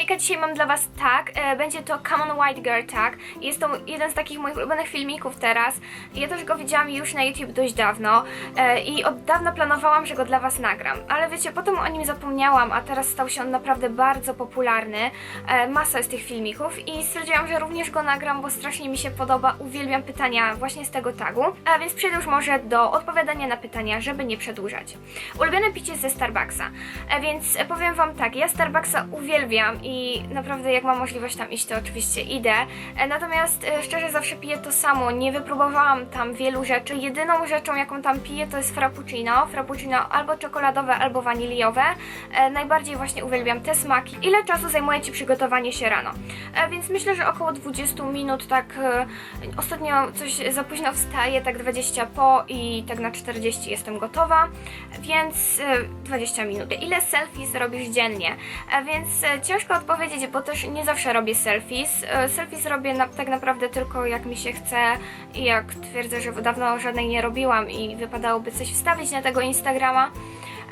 Hejka, dzisiaj mam dla Was tag. E, będzie to Come on White Girl tag. Jest to jeden z takich moich ulubionych filmików teraz. Ja też go widziałam już na YouTube dość dawno e, i od dawna planowałam, że go dla Was nagram. Ale wiecie, potem o nim zapomniałam, a teraz stał się on naprawdę bardzo popularny. E, masa jest tych filmików i stwierdziłam, że również go nagram, bo strasznie mi się podoba. Uwielbiam pytania właśnie z tego tagu. A więc przejdę już może do odpowiadania na pytania, żeby nie przedłużać. Ulubione picie ze Starbucksa. E, więc powiem Wam tak, ja Starbucksa uwielbiam naprawdę jak mam możliwość tam iść, to oczywiście idę. E, Natomiast e, szczerze zawsze piję to samo, nie wypróbowałam tam wielu rzeczy. Jedyną rzeczą, jaką tam piję, to jest frappuccino. Frappuccino albo czekoladowe, albo waniliowe. E, Najbardziej właśnie uwielbiam te smaki. Ile czasu zajmuje Ci przygotowanie się rano? Więc myślę, że około 20 minut, tak ostatnio coś za późno wstaję, tak 20 po i tak na 40 jestem gotowa, więc e, 20 minut. Ile selfies robisz dziennie? Więc e, ciężko odpowiedzieć, bo też nie zawsze robię selfies. E, Selfies robię na, tak naprawdę tylko jak mi się chce i jak twierdzę, że dawno żadnej nie robiłam i wypadałoby coś wstawić na tego Instagrama.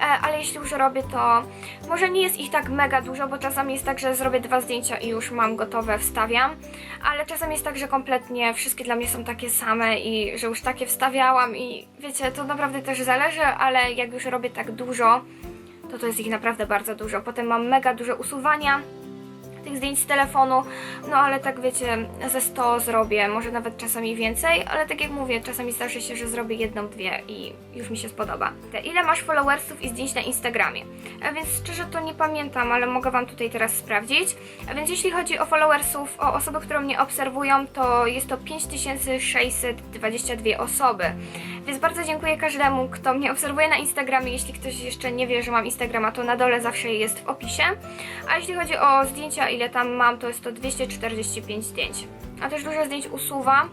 E, ale jeśli już robię, to może nie jest ich tak mega dużo, bo czasami jest tak, że zrobię dwa zdjęcia i już mam gotowe, wstawiam, ale czasem jest tak, że kompletnie wszystkie dla mnie są takie same i że już takie wstawiałam i wiecie, to naprawdę też zależy, ale jak już robię tak dużo, to to jest ich naprawdę bardzo dużo. Potem mam mega duże usuwania tych zdjęć z telefonu, no ale tak wiecie, ze 100 zrobię, może nawet czasami więcej, ale tak jak mówię, czasami zdarzy się, że zrobię jedną, dwie i już mi się spodoba. Te, ile masz followersów i zdjęć na Instagramie? A więc szczerze to nie pamiętam, ale mogę Wam tutaj teraz sprawdzić. A więc jeśli chodzi o followersów, o osoby, które mnie obserwują, to jest to 5622 osoby. Więc bardzo dziękuję każdemu, kto mnie obserwuje na Instagramie. Jeśli ktoś jeszcze nie wie, że mam Instagrama, to na dole zawsze jest w opisie. A jeśli chodzi o zdjęcia, ile tam mam, to jest to 245 zdjęć. A też dużo zdjęć usuwam.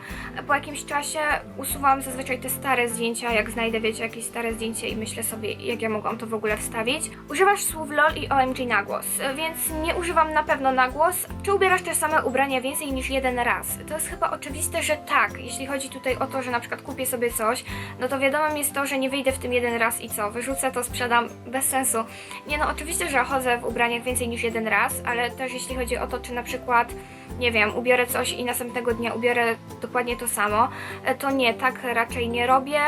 Po jakimś czasie usuwam zazwyczaj te stare zdjęcia, jak znajdę, wiecie, jakieś stare zdjęcie i myślę sobie, jak ja mogłam to w ogóle wstawić. Używasz słów LOL i OMG na głos, więc nie używam na pewno na głos. Czy ubierasz te same ubrania więcej niż jeden raz? To jest chyba oczywiste, że tak. Jeśli chodzi tutaj o to, że na przykład kupię sobie coś, no to wiadomo jest to, że nie wyjdę w tym jeden raz i co, wyrzucę to, sprzedam, bez sensu. Nie no, oczywiście, że chodzę w ubraniach więcej niż jeden raz, ale też jeśli chodzi o to, czy na przykład, nie wiem, ubiorę coś i następnego dnia ubiorę dokładnie to samo, e, to nie, tak raczej nie robię.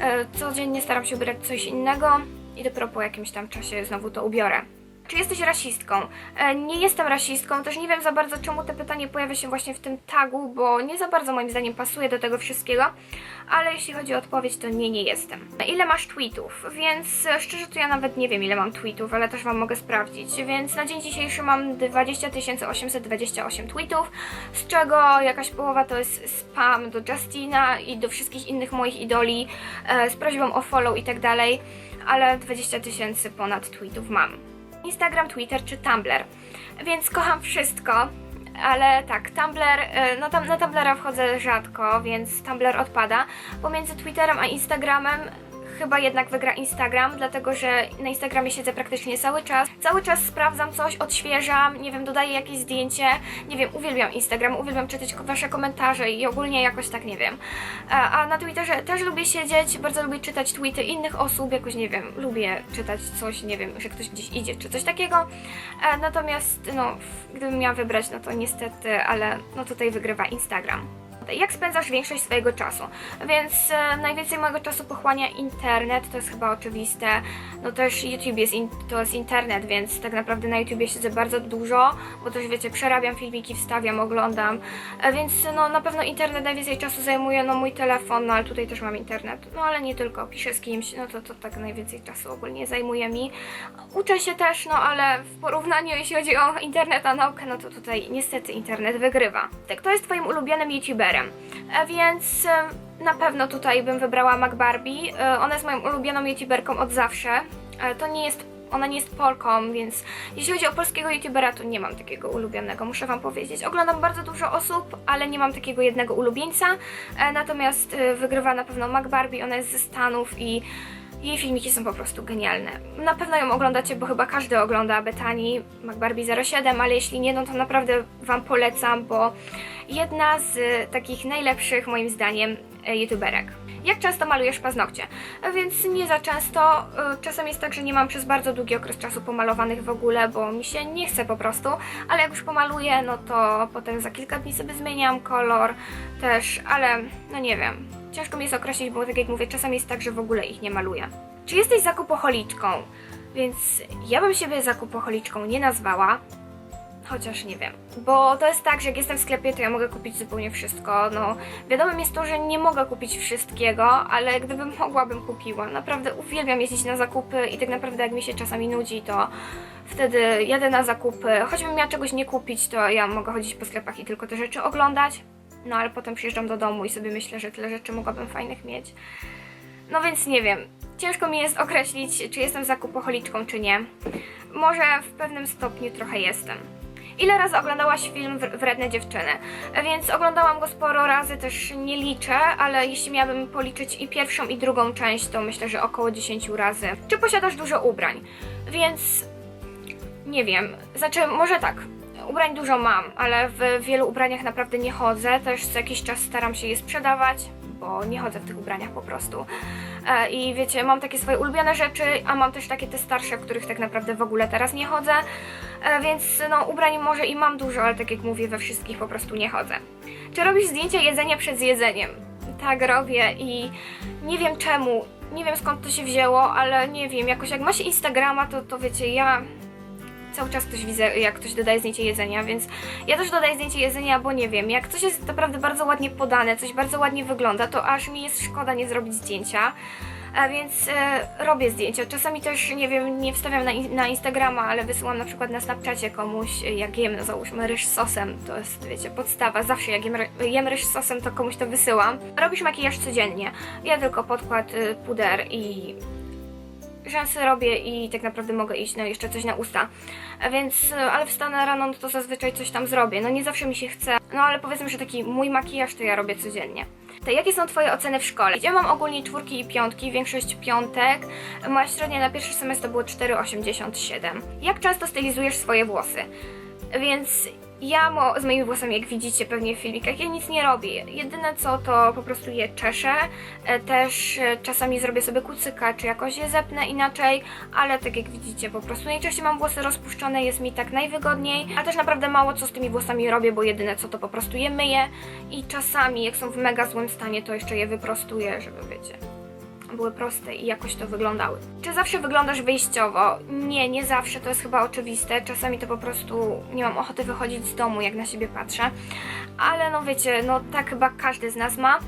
E, Codziennie staram się ubierać coś innego i dopiero po jakimś tam czasie znowu to ubiorę. Czy jesteś rasistką? E, Nie jestem rasistką, też nie wiem za bardzo czemu to pytanie pojawia się właśnie w tym tagu, bo nie za bardzo moim zdaniem pasuje do tego wszystkiego, ale jeśli chodzi o odpowiedź, to nie, nie jestem. Ile masz tweetów? Więc e, szczerze to ja nawet nie wiem ile mam tweetów, ale też Wam mogę sprawdzić. Więc na dzień dzisiejszy mam 20 828 tweetów, z czego jakaś połowa to jest spam do Justina i do wszystkich innych moich idoli e, z prośbą o follow i tak dalej, ale 20 tysięcy ponad tweetów mam. Instagram, Twitter czy Tumblr. Więc kocham wszystko. Ale tak, Tumblr, e, no tam na Tumblra wchodzę rzadko, więc Tumblr odpada. Pomiędzy Twitterem a Instagramem chyba jednak wygra Instagram, dlatego że na Instagramie siedzę praktycznie cały czas. Cały czas sprawdzam coś, odświeżam, nie wiem, dodaję jakieś zdjęcie. Nie wiem, uwielbiam Instagram, uwielbiam czytać wasze komentarze i ogólnie jakoś tak nie wiem. A, a na Twitterze też lubię siedzieć, bardzo lubię czytać tweety innych osób, jakoś nie wiem, lubię czytać coś, nie wiem, że ktoś gdzieś idzie czy coś takiego. E, natomiast, no, gdybym miała wybrać, no to niestety, ale no tutaj wygrywa Instagram. Jak spędzasz większość swojego czasu? Więc e, najwięcej mojego czasu pochłania internet, to jest chyba oczywiste. No też YouTube jest, in, to jest internet, więc tak naprawdę na YouTubie siedzę bardzo dużo, bo też wiecie, przerabiam filmiki, wstawiam, oglądam. E, więc no na pewno internet najwięcej czasu zajmuje, no mój telefon, no ale tutaj też mam internet. No ale nie tylko, piszę z kimś, no to to tak najwięcej czasu ogólnie zajmuje mi. Uczę się też, no ale w porównaniu jeśli chodzi o internet a naukę, no to tutaj niestety internet wygrywa. Tak, kto jest twoim ulubionym YouTuberem? E, Więc e, na pewno tutaj bym wybrała MacBarbie. E, Ona jest moją ulubioną YouTuberką od zawsze. E, To nie jest ona nie jest Polką, więc jeśli chodzi o polskiego youtubera, to nie mam takiego ulubionego, muszę wam powiedzieć. Oglądam bardzo dużo osób, ale nie mam takiego jednego ulubieńca. Natomiast wygrywa na pewno MacBarbie, ona jest ze Stanów i jej filmiki są po prostu genialne. Na pewno ją oglądacie, bo chyba każdy ogląda Betani, MacBarbie 07, ale jeśli nie, no to naprawdę wam polecam, bo jedna z takich najlepszych moim zdaniem e, youtuberek. Jak często malujesz paznokcie? Więc nie za często. Czasem jest tak, że nie mam przez bardzo długi okres czasu pomalowanych w ogóle, bo mi się nie chce po prostu. Ale jak już pomaluję, no to potem za kilka dni sobie zmieniam kolor też, ale no nie wiem. Ciężko mi jest określić, bo tak jak mówię, czasem jest tak, że w ogóle ich nie maluję. Czy jesteś zakupocholiczką? Więc ja bym siebie zakupocholiczką nie nazwała. Chociaż nie wiem, bo to jest tak, że jak jestem w sklepie, to ja mogę kupić zupełnie wszystko. No, wiadomo jest to, że nie mogę kupić wszystkiego, ale gdybym mogła, bym kupiła. Naprawdę uwielbiam jeździć na zakupy i tak naprawdę jak mi się czasami nudzi, to wtedy jadę na zakupy. Choćbym miała czegoś nie kupić, to ja mogę chodzić po sklepach i tylko te rzeczy oglądać. No ale potem przyjeżdżam do domu i sobie myślę, że tyle rzeczy mogłabym fajnych mieć. No więc nie wiem. Ciężko mi jest określić, czy jestem zakupocholiczką, czy nie. Może w pewnym stopniu trochę jestem. Ile razy oglądałaś film Wr- Wredne Dziewczyny? Więc oglądałam go sporo razy, też nie liczę, ale jeśli miałabym policzyć i pierwszą, i drugą część, to myślę, że około 10 razy. Czy posiadasz dużo ubrań? Więc nie wiem, znaczy może tak. Ubrań dużo mam, ale w wielu ubraniach naprawdę nie chodzę. Też co jakiś czas staram się je sprzedawać, bo nie chodzę w tych ubraniach po prostu. E, I wiecie, mam takie swoje ulubione rzeczy, a mam też takie te starsze, w których tak naprawdę w ogóle teraz nie chodzę. E, Więc no, ubrań może i mam dużo, ale tak jak mówię, we wszystkich po prostu nie chodzę. Czy robisz zdjęcia jedzenia przed jedzeniem? Tak robię i nie wiem czemu, nie wiem skąd to się wzięło, ale nie wiem, jakoś jak ma się Instagrama, to, to wiecie, ja cały czas ktoś widzę, jak ktoś dodaje zdjęcie jedzenia, więc ja też dodaję zdjęcie jedzenia, bo nie wiem, jak coś jest naprawdę bardzo ładnie podane, coś bardzo ładnie wygląda, to aż mi jest szkoda nie zrobić zdjęcia. A więc e, robię zdjęcia. Czasami też, nie wiem, nie wstawiam na, na Instagrama, ale wysyłam na przykład na Snapchacie komuś, jak jem, no załóżmy, ryż z sosem. To jest, wiecie, podstawa. Zawsze jak jem, jem ryż z sosem, to komuś to wysyłam. Robisz makijaż codziennie. Ja tylko podkład, y, puder i rzęsy robię i tak naprawdę mogę iść, no jeszcze coś na usta. Więc, e, ale wstanę rano, no to zazwyczaj coś tam zrobię. No nie zawsze mi się chce, no ale powiedzmy, że taki mój makijaż to ja robię codziennie. To jakie są Twoje oceny w szkole? Ja mam ogólnie czwórki i piątki, większość piątek. Moja średnia na pierwszy semestr to było 4,87. Jak często stylizujesz swoje włosy? Więc ja mo- z moimi włosami, jak widzicie pewnie w filmikach, ja nic nie robię. Jedyne co, to po prostu je czeszę. E, Też e, czasami zrobię sobie kucyka, czy jakoś je zepnę inaczej, ale tak jak widzicie, po prostu najczęściej mam włosy rozpuszczone, jest mi tak najwygodniej. A też naprawdę mało co z tymi włosami robię, bo jedyne co, to po prostu je myję. I czasami, jak są w mega złym stanie, to jeszcze je wyprostuję, żeby wiecie były proste i jakoś to wyglądały. Czy zawsze wyglądasz wyjściowo? Nie, nie zawsze, to jest chyba oczywiste. Czasami to po prostu nie mam ochoty wychodzić z domu, jak na siebie patrzę. Ale no wiecie, no tak chyba każdy z nas ma.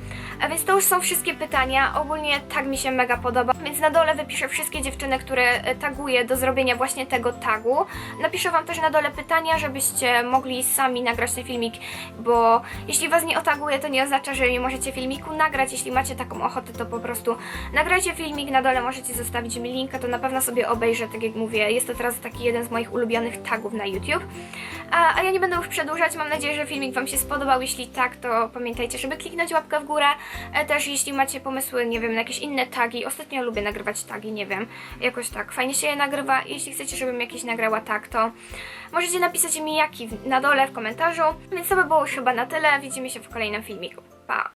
A więc to już są wszystkie pytania. Ogólnie tak mi się mega podoba. Więc na dole wypiszę wszystkie dziewczyny, które e, taguję do zrobienia właśnie tego tagu. Napiszę Wam też na dole pytania, żebyście mogli sami nagrać ten filmik, bo jeśli Was nie otaguję, to nie oznacza, że nie możecie filmiku nagrać. Jeśli macie taką ochotę, to po prostu nagrajcie filmik, na dole możecie zostawić mi linka, to na pewno sobie obejrzę, tak jak mówię. Jest to teraz taki jeden z moich ulubionych tagów na YouTube. A, a ja nie będę już przedłużać, mam nadzieję, że filmik Wam się spodobał. Jeśli tak, to pamiętajcie, żeby kliknąć łapkę w górę. E, Też jeśli macie pomysły, nie wiem, na jakieś inne tagi. Ostatnio lubię nagrywać tagi, nie wiem, jakoś tak fajnie się je nagrywa. Jeśli chcecie, żebym jakiś nagrała tag, to możecie napisać mi jaki na dole w komentarzu. Więc to by było już chyba na tyle. Widzimy się w kolejnym filmiku. Pa!